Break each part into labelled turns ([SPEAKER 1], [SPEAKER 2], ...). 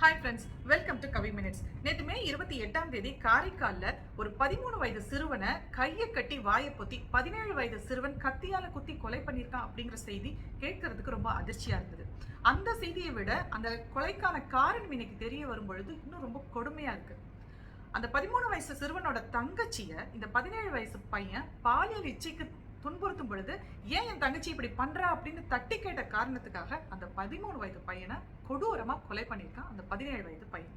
[SPEAKER 1] Hi friends welcome to Kavi minutes நேற்று மே இருபத்தி எட்டாம் தேதி காரைக்காலில் ஒரு பதிமூணு வயது சிறுவனை கையை கட்டி வாயை பொத்தி பதினேழு வயது சிறுவன் கத்தியால குத்தி கொலை பண்ணியிருக்கான் அப்படிங்கிற செய்தி கேட்கறதுக்கு ரொம்ப அதிர்ச்சியா இருந்தது. அந்த செய்தியை விட அந்த கொலைக்கான காரணம் இன்னைக்கு தெரிய வரும் பொழுது இன்னும் ரொம்ப கொடுமையா இருக்கு. அந்த பதிமூணு வயசு சிறுவனோட தங்கச்சியை இந்த பதினேழு வயசு பையன் பாலியல் இச்சைக்கு துன்புறுத்தும் பொழுது ஏன் என் தங்கச்சி இப்படி பண்றா? அப்படின்னு தட்டி கேட்ட காரணத்துக்காக அந்த பதிமூணு வயது பையனை கொடூரமா கொலை பண்ணியிருக்கான் அந்த பதினேழு வயது பையன்.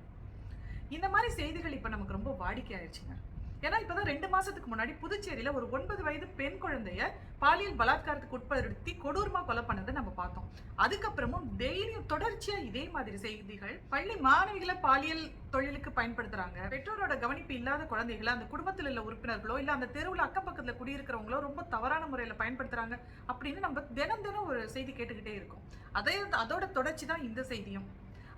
[SPEAKER 1] இந்த மாதிரி செய்திகள் இப்ப நமக்கு ரொம்ப வாடிக்கை ஆயிடுச்சுங்க ஏன்னா இப்பதான் ரெண்டு மாசத்துக்கு முன்னாடி புதுச்சேரியில ஒரு ஒன்பது வயது பெண் குழந்தைய பாலியல் பலாத்காரத்துக்கு உட்படுத்தி கொடூரமா கொலை பண்ணதை நம்ம பார்த்தோம். அதுக்கப்புறமும் டெய்லியும் தொடர்ச்சியா இதே மாதிரி செய்திகள் பள்ளி மாணவிகளை பாலியல் தொழிலுக்கு பயன்படுத்துறாங்க. பெற்றோரோட கவனிப்பு இல்லாத குழந்தைகளை அந்த குடும்பத்தில் உள்ள உறுப்பினர்களோ இல்ல அந்த தெருவில் அக்கம் பக்கத்துல குடியிருக்கிறவங்களோ ரொம்ப தவறான முறையில பயன்படுத்துறாங்க அப்படின்னு நம்ம தினம் தினம் ஒரு செய்தி கேட்டுக்கிட்டே இருக்கோம். அதே அதோட தொடர்ச்சி தான் இந்த செய்தியும்.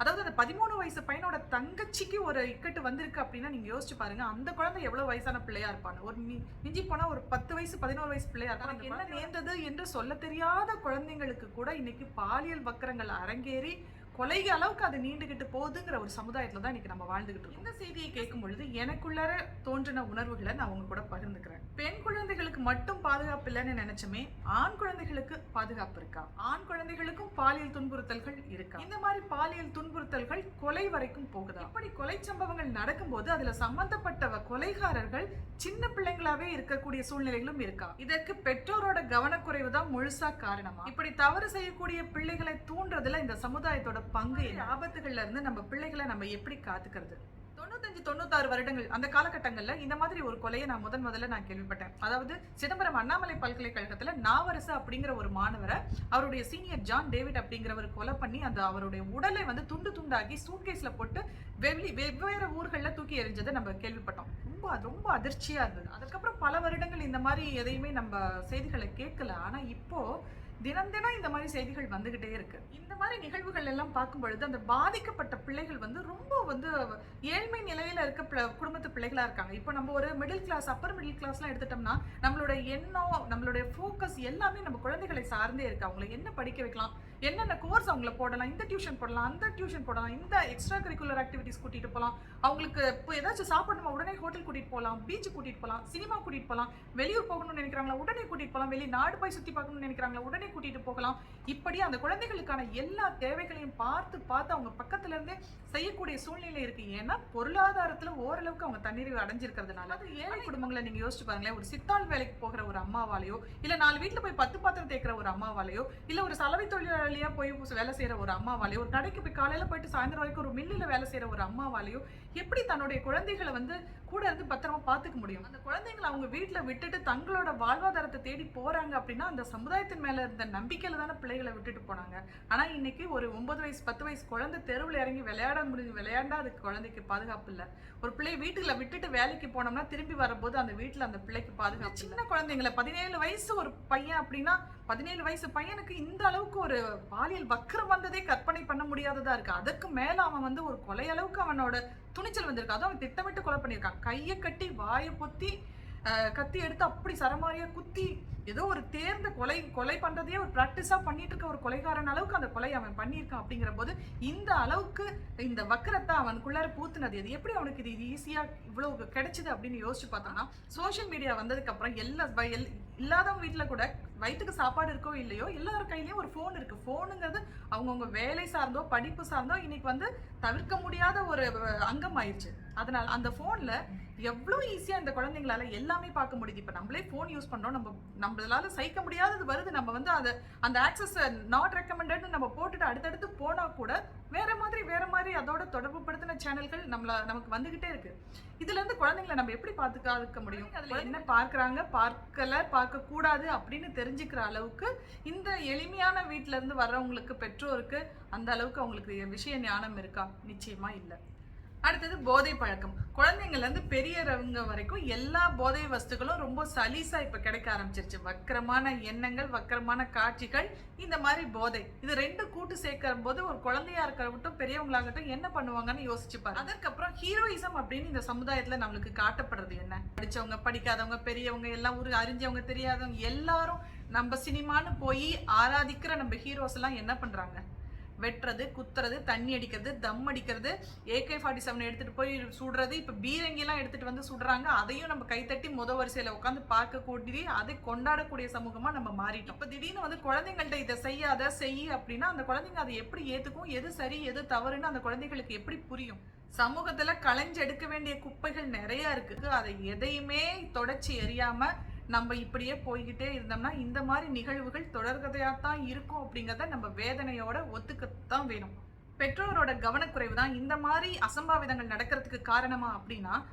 [SPEAKER 1] அதாவது அந்த பதிமூணு வயசு பையனோட தங்கச்சிக்கு ஒரு இக்கட்டு வந்திருக்கு அப்படின்னா நீங்க யோசிச்சு பாருங்க அந்த குழந்தை எவ்வளவு வயசான பிள்ளையா இருப்பாங்க? ஒரு மிஞ்சி போனா ஒரு பத்து வயசு பதினோரு வயசு பிள்ளையா இருப்பாங்க என்ன நேர்ந்தது என்று சொல்ல தெரியாத குழந்தைங்களுக்கு கூட இன்னைக்கு பாலியல் வக்கரங்கள் அரங்கேறி கொலை அளவுக்கு அது நீண்டுகிட்டு போகுதுங்கிற ஒரு சமுதாயத்தில் தான் இன்னைக்கு நம்ம வாழ்ந்துகிட்டு இருக்கோம். இந்த செய்தியை கேட்கும் பொழுது எனக்குள்ளார தோன்றின உணர்வுகளை நான் உங்க கூட பகிர்ந்துக்கிறேன். பெண் குழந்தைகளுக்கு மட்டும் பாதுகாப்பு இல்லைன்னு நினைச்சோமே ஆண் குழந்தைகளுக்கு பாதுகாப்பு இருக்கா? ஆண் குழந்தைகளுக்கும் பாலியல் துன்புறுத்தல்கள் இருக்கா? இந்த மாதிரி பாலியல் துன்புறுத்தல்கள் கொலை வரைக்கும் போகுதா? இப்படி கொலை சம்பவங்கள் நடக்கும்போது அதுல சம்பந்தப்பட்ட கொலைகாரர்கள் சின்ன பிள்ளைங்களாவே இருக்கக்கூடிய சூழ்நிலைகளும் இருக்கா? இதற்கு பெற்றோரோட கவனக்குறைவு தான் முழுசா காரணமா? இப்படி தவறு செய்யக்கூடிய பிள்ளைகளை தூண்டுறதுல இந்த சமுதாயத்தோட பங்கு ஆபத்துகள்ல இருந்து நம்ம பிள்ளைகளை நம்ம எப்படி காத்துக்கிறது? தொண்ணூத்தஞ்சு தொண்ணூத்தாறு வருடங்கள் அந்த காலகட்டங்கள்ல இந்த மாதிரி ஒரு கொலையை நான் முதன் முதல்ல நான் கேள்விப்பட்டேன். அதாவது சிதம்பரம் அண்ணாமலை பல்கலைக்கழகத்துல நாவரசு அப்படிங்கிற ஒரு மாணவரை அவருடைய சீனியர் ஜான் டேவிட் அப்படிங்கிறவர் கொலை பண்ணி அந்த அவருடைய உடலை வந்து துண்டு துண்டாக்கி சூட்கேஸ்ல போட்டு வெவ்வி வெவ்வேறு ஊர்களில் தூக்கி எறிஞ்சதை நம்ம கேள்விப்பட்டோம். ரொம்ப அது ரொம்ப அதிர்ச்சியா இருந்தது. அதுக்கப்புறம் பல வருடங்கள் இந்த மாதிரி எதையுமே நம்ம செய்திகளை கேட்கல. ஆனா இப்போ தினம் தினம் இந்த மாதிரி செய்திகள் வந்துகிட்டே இருக்கு. இந்த மாதிரி நிகழ்வுகள் எல்லாம் பார்க்கும் பொழுது அந்த பாதிக்கப்பட்ட பிள்ளைகள் வந்து ரொம்ப வந்து ஏழ்மை நிலையில இருக்க குடும்பத்து பிள்ளைகளா இருக்காங்க. இப்போ நம்ம ஒரு மிடில் கிளாஸ் அப்பர் மிடில் கிளாஸ்லாம் எடுத்துட்டோம்னா நம்மளோட எண்ணம் நம்மளுடைய ஃபோக்கஸ் எல்லாமே நம்ம குழந்தைகளை சார்ந்தே இருக்கு. அவங்களை என்ன படிக்க வைக்கலாம்? என்னென்ன கோர்ஸ் அவங்கள போடலாம் இந்த டியூஷன் போடலாம் அந்த டியூஷன் போடலாம் இந்த எக்ஸ்ட்ரா கரிக்குலர் ஆக்டிவிட்டிஸ் கூட்டிட்டு போகலாம் அவங்களுக்கு இப்போ ஏதாச்சும் சாப்பிடணுமா உடனே ஹோட்டல் கூட்டிட்டு போகலாம் பீச் கூட்டிட்டு போகலாம் சினிமா கூட்டிட்டு போகலாம் வெளியூர் போகணும்னு நினைக்கிறாங்களா உடனே கூட்டிட்டு போகலாம் வெளி நாடு போய் சுத்தி பார்க்கணும்னு நினைக்கிறாங்களா உடனே கூட்டிட்டு போகலாம். இப்படி அந்த குழந்தைகளுக்கான எல்லா தேவைகளையும் பார்த்து பார்த்து அவங்க பக்கத்துல இருந்தே செய்யக்கூடிய சூழ்நிலை இருக்கு. ஏன்னா பொருளாதாரத்துல ஓரளவுக்கு அவங்க தண்ணீர் அடைஞ்சிருக்கிறதுனால. அது ஏழை குடும்பங்களை நீங்க யோசிச்சு பாருங்களேன். ஒரு சித்தாள் வேலைக்கு போகிற ஒரு அம்மாவாலேயோ இல்ல நாலு வீட்டுல போய் பத்து பாத்திரம் தேய்க்கிற ஒரு அம்மாவாலேயோ இல்ல ஒரு சலவை தொழிலாளியா போய் வேலை செய்கிற ஒரு அம்மாவாலேயோ ஒரு கடைக்கு போய் காலையில் போயிட்டு சாயந்தரம் வரைக்கும் ஒரு மில்லில் வேலை செய்யற ஒரு அம்மாவாலேயோ எப்படி தன்னுடைய குழந்தைகளை வந்து கூட இருந்து பத்திரமா பார்த்துக்க முடியும்? அந்த குழந்தைங்களை அவங்க வீட்டில் விட்டுட்டு தங்களோட வாழ்வாதாரத்தை தேடி போறாங்க அப்படின்னா அந்த சமுதாயத்தின் மேலே இருந்த நம்பிக்கையில் தானே பிள்ளைகளை விட்டுட்டு போனாங்க. ஆனால் இன்னைக்கு ஒரு ஒன்பது வயசு பத்து வயசு குழந்தை தெருவில் இறங்கி விளையாட முடிஞ்சு விளையாண்டா அதுக்கு குழந்தைக்கு பாதுகாப்பு இல்லை. ஒரு பிள்ளை வீட்டுல விட்டுட்டு வேலைக்கு போனோம்னா திரும்பி வரும்போது அந்த வீட்டில் அந்த பிள்ளைக்கு பாதுகாப்பு சின்ன குழந்தைங்களை பதினேழு வயசு ஒரு பையன் அப்படின்னா பதினேழு வயசு பையனுக்கு இந்த அளவுக்கு ஒரு பாலியல் வக்கரம் வந்ததே கற்பனை பண்ண முடியாததா இருக்கு. அதுக்கு மேல அவன் வந்து ஒரு கொலை அளவுக்கு அவனோட துணிச்சல் வந்திருக்கு. அதுவும் அவன் திட்டமிட்டு கொலை பண்ணியிருக்கான். கையை கட்டி வாயை பொத்தி கத்தி எடுத்து அப்படி சரமாரியா குத்தி ஏதோ ஒரு தேர்ந்த கொலை கொலை பண்றதையே ஒரு ப்ராக்டிஸா பண்ணிட்டு இருக்க ஒரு கொலைகாரன் அளவுக்கு அந்த கொலை அவன் பண்ணியிருக்கான் அப்படிங்கிற போது இந்த அளவுக்கு இந்த வக்கரத்தை அவனுக்குள்ளார பூத்துனது இது எப்படி அவனுக்கு இது ஈஸியா இவ்வளவு கிடைச்சது அப்படின்னு யோசிச்சு பார்த்தோம்னா சோஷியல் மீடியா வந்ததுக்கு அப்புறம் எல்லா இல்லாதவங்க வீட்டில் கூட வயிற்றுக்கு சாப்பாடு இருக்கோ இல்லையோ எல்லார் கையிலையும் ஒரு ஃபோன் இருக்குது ஃபோனுங்கிறது அவங்கவுங்க வேலை சார்ந்தோ படிப்பு சார்ந்தோ இன்னைக்கு வந்து தவிர்க்க முடியாத ஒரு அங்கம் ஆயிடுச்சு அதனால் அந்த ஃபோனில் எவ்வளோ ஈஸியாக இந்த குழந்தைங்களால எல்லாமே பார்க்க முடியுது. இப்போ நம்மளே ஃபோன் யூஸ் பண்ணுறோம் நம்ம நம்மளால சகிக்க முடியாதது வருது. நம்ம வந்து அதை அந்த ஆக்சஸ் நாட் ரெக்கமெண்டட்னு நம்ம போட்டுட்டு அடுத்தடுத்து போனால் கூட வேற மாதிரி அதோட தொடர்பு படுத்தின சேனல்கள் நம்மள நமக்கு வந்துகிட்டே இருக்கு. இதுல இருந்து குழந்தைங்களை நம்ம எப்படி பாதுகாக்க முடியும்? அதுல என்ன பார்க்கறாங்க பார்க்கல பார்க்க கூடாது அப்படின்னு தெரிஞ்சுக்கிற அளவுக்கு இந்த எளிமையான வீட்ல இருந்து வர்றவங்களுக்கு பெற்றோருக்கு அந்த அளவுக்கு அவங்களுக்கு விஷய ஞானம் இருக்கா? நிச்சயமா இல்லை. அடுத்தது போதை பழக்கம். குழந்தைங்கள்லேருந்து பெரியவங்க வரைக்கும் எல்லா போதை வஸ்துகளும் ரொம்ப சலீஸாக இப்போ கிடைக்க ஆரம்பிச்சிருச்சு. வக்கரமான எண்ணங்கள் வக்கரமான காட்சிகள் இந்த மாதிரி போதை. இது ரெண்டு கூட்டு சேர்க்கிற போது ஒரு குழந்தையா இருக்கிறவட்டும் பெரியவங்களாகட்டும் என்ன பண்ணுவாங்கன்னு யோசிச்சுப்பாரு அதுக்கப்புறம் ஹீரோயிசம் அப்படின்னு இந்த சமுதாயத்தில் நம்மளுக்கு காட்டப்படுறது என்ன? படிச்சவங்க படிக்காதவங்க பெரியவங்க எல்லாம் ஒரு அறிஞ்சவங்க தெரியாதவங்க எல்லாரும் நம்ம சினிமான்னு போய் ஆராதிக்கிற நம்ம ஹீரோஸ் எல்லாம் என்ன பண்ணுறாங்க வெட்டுறது குத்துறது தண்ணி அடிக்கிறது தம் அடிக்கிறது ஏகே ஃபார்ட்டி செவன் எடுத்துகிட்டு போய் சுடுறது. இப்போ பீரங்கிலாம் எடுத்துகிட்டு வந்து சுடுறாங்க. அதையும் நம்ம கைத்தட்டி முத வரிசையில் உட்காந்து பார்க்கக்கூடிய அதை கொண்டாடக்கூடிய சமூகமாக நம்ம மாறிட்டோம். இப்போ திடீர்னு வந்து குழந்தைங்கள்ட்ட இதை செய்யாத செய் அப்படின்னா அந்த குழந்தைங்க அதை எப்படி ஏற்றுக்கும் எது சரி எது தவறுன்னு அந்த குழந்தைகளுக்கு எப்படி புரியும்? சமூகத்தில் களைஞ்சு எடுக்க வேண்டிய குப்பைகள் நிறையா இருக்குது அதை எதையுமே தொடச்சி எறியாமல் நம்ம இப்படியே போய்கிட்டே இருந்தோம்னா இந்த மாதிரி நிகழ்வுகள் தொடர்கதையாக தான் இருக்கும் அப்படிங்கிறத நம்ம வேதனையோட ஒத்துக்கத்தான் வேணும். பெற்றோரோட கவனக்குறைவு தான் இந்த மாதிரி அசம்பாவிதங்கள் நடக்கிறதுக்கு காரணமா அப்படின்னா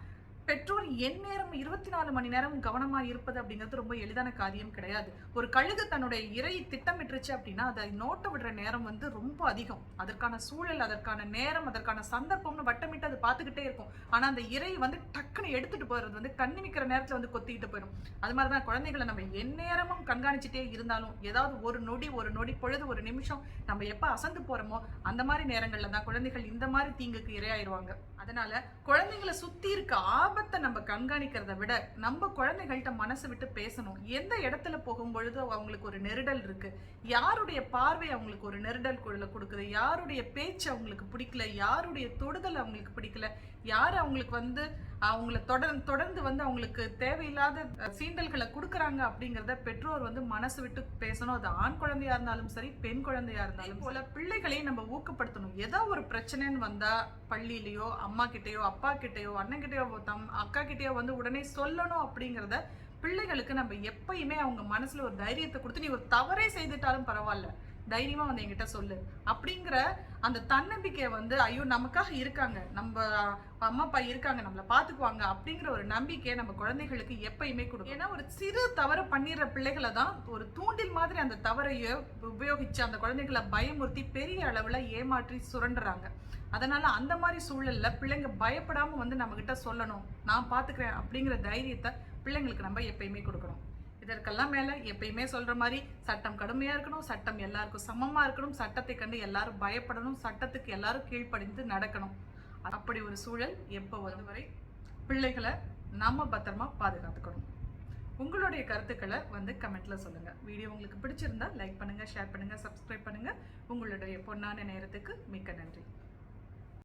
[SPEAKER 1] பெற்றோர் எந்நேரம் இருபத்தி நாலு மணி நேரம் கவனமாக இருப்பது அப்படிங்கிறது ரொம்ப எளிதான காரியம் கிடையாது. ஒரு கழுகு தன்னுடைய இறை திட்டமிட்டுருச்சு அப்படின்னா அதை நோட்ட விடுற நேரம் வந்து ரொம்ப அதிகம். அதற்கான சூழல் அதற்கான நேரம் அதற்கான சந்தர்ப்பம்னு வட்டமிட்டு அது பார்த்துக்கிட்டே இருக்கும். ஆனால் அந்த இறை வந்து டக்குன்னு எடுத்துட்டு போகிறது வந்து கண்ணிமிக்கிற நேரத்தில் வந்து கொத்திக்கிட்டு போயிடும். அது மாதிரி தான் குழந்தைகளை நம்ம எந்நேரமும் கண்காணிச்சுட்டே இருந்தாலும் ஏதாவது ஒரு நொடி ஒரு நொடி பொழுது ஒரு நிமிஷம் நம்ம எப்போ அசந்து போகிறோமோ அந்த மாதிரி நேரங்களில் தான் குழந்தைகள் இந்த மாதிரி தீங்குக்கு இரையாயிருவாங்க. அதனால குழந்தைங்களை சுற்றி இருக்க ஆபத்தை நம்ம கண்காணிக்கிறத விட நம்ம குழந்தைகள்கிட்ட மனசு விட்டு பேசணும். எந்த இடத்துல போகும்பொழுது அவங்களுக்கு ஒரு நெருடல் இருக்கு? யாருடைய பார்வை அவங்களுக்கு ஒரு நெருடல் குழல கொடுக்குது? யாருடைய பேச்சு அவங்களுக்கு பிடிக்கல? யாருடைய தொடுதல் அவங்களுக்கு பிடிக்கல? யார் அவங்களுக்கு வந்து அவங்கள தொடர்ந்து தொடர்ந்து வந்து அவங்களுக்கு தேவையில்லாத சீண்டல்களை கொடுக்குறாங்க அப்படிங்கிறத பெற்றோர் வந்து மனசு விட்டு பேசணும். அது ஆண் குழந்தையா இருந்தாலும் சரி பெண் குழந்தையா இருந்தாலும் போல பிள்ளைகளையும் நம்ம ஊக்கப்படுத்தணும். ஏதோ ஒரு பிரச்சனைன்னு வந்தா பள்ளியிலையோ அம்மா கிட்டயோ அப்பா கிட்டயோ அண்ணன் கிட்டயோ தம் அக்கா கிட்டயோ வந்து உடனே சொல்லணும் அப்படிங்கிறத பிள்ளைகளுக்கு நம்ம எப்பயுமே அவங்க மனசுல ஒரு தைரியத்தை கொடுத்து நீ ஒரு தவறே செய்துட்டாலும் பரவாயில்ல. தைரியமா வந்து என்கிட்ட சொல்லு. அப்படிங்கிற அந்த தன்னம்பிக்கையை வந்து ஐயோ நமக்காக இருக்காங்க. நம்ம அம்மா அப்பா இருக்காங்க. நம்மளை பாத்துக்குவாங்க அப்படிங்கிற ஒரு நம்பிக்கையை நம்ம குழந்தைகளுக்கு எப்பயுமே கொடுக்கும். ஏன்னா ஒரு சிறு தவறு பண்ணிடுற பிள்ளைகளை தான் ஒரு தூண்டில் மாதிரி அந்த தவறையோ உபயோகிச்சு அந்த குழந்தைகளை பயமுறுத்தி பெரிய அளவுல ஏமாற்றி சுரண்டுறாங்க. அதனால அந்த மாதிரி சூழல்ல பிள்ளைங்க பயப்படாம வந்து நம்ம கிட்ட சொல்லணும். நான் பாத்துக்கிறேன் அப்படிங்கிற தைரியத்தை பிள்ளைங்களுக்கு நம்ம எப்பயுமே கொடுக்கணும். இதற்கெல்லாம் மேலே எப்பயுமே சொல்கிற மாதிரி சட்டம் கடுமையாக இருக்கணும் சட்டம் எல்லாருக்கும் சமமாக இருக்கணும் சட்டத்தை கண்டு எல்லாரும் பயப்படணும் சட்டத்துக்கு எல்லாரும் கீழ்ப்படிந்து நடக்கணும். அப்படி ஒரு சூழல் எப்போ வரும் வரை பிள்ளைகளை நாம பத்திரமா பாதுகாத்துக்கணும். உங்களுடைய கருத்துக்களை வந்து கமெண்ட்ல சொல்லுங்கள் வீடியோ உங்களுக்கு பிடிச்சிருந்தா லைக் பண்ணுங்கள் ஷேர் பண்ணுங்கள் சப்ஸ்கிரைப் பண்ணுங்கள் உங்களுடைய பொன்னான நேரத்துக்கு மிக்க நன்றி.